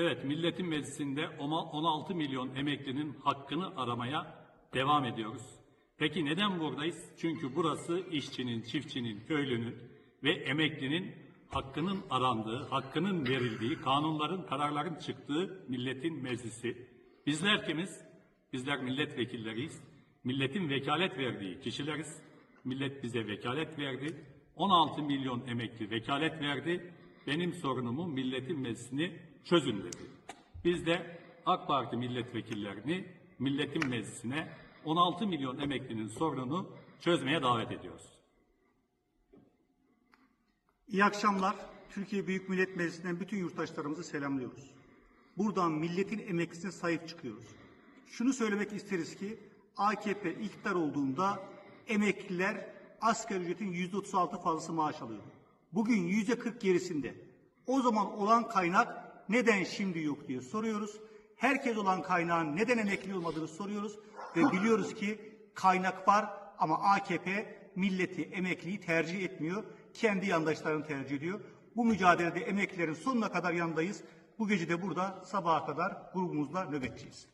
Evet, Milletin Meclisi'nde ona- 16 milyon emeklinin hakkını aramaya devam ediyoruz. Peki neden buradayız? Çünkü burası işçinin, çiftçinin, köylünün ve emeklinin hakkının arandığı, hakkının verildiği, kanunların, kararların çıktığı milletin meclisi. Bizler kimiz? Bizler milletvekilleriyiz. Milletin vekalet verdiği kişileriz. Millet bize vekalet verdi. 16 milyon emekli vekalet verdi. Benim sorunumu milletin meclisini çözün dedi. Biz de AK Parti milletvekillerini milletin meclisine 16 milyon emeklinin sorununu çözmeye davet ediyoruz. İyi akşamlar. Türkiye Büyük Millet Meclisi'nden bütün yurttaşlarımızı selamlıyoruz. Buradan milletin emeklisine sahip çıkıyoruz. Şunu söylemek isteriz ki AKP iktidar olduğunda emekliler asgari ücretin yüzde 36 fazlası maaş alıyordu. Bugün yüzde 40 gerisinde. O zaman olan kaynak neden şimdi yok diye soruyoruz. Herkes olan kaynağın neden emekli olmadığını soruyoruz ve biliyoruz ki kaynak var ama AKP milleti, emekliyi tercih etmiyor. Kendi yandaşlarını tercih ediyor. Bu mücadelede emeklilerin sonuna kadar yanındayız. Bu gece de burada sabaha kadar grubumuzla nöbetçiyiz.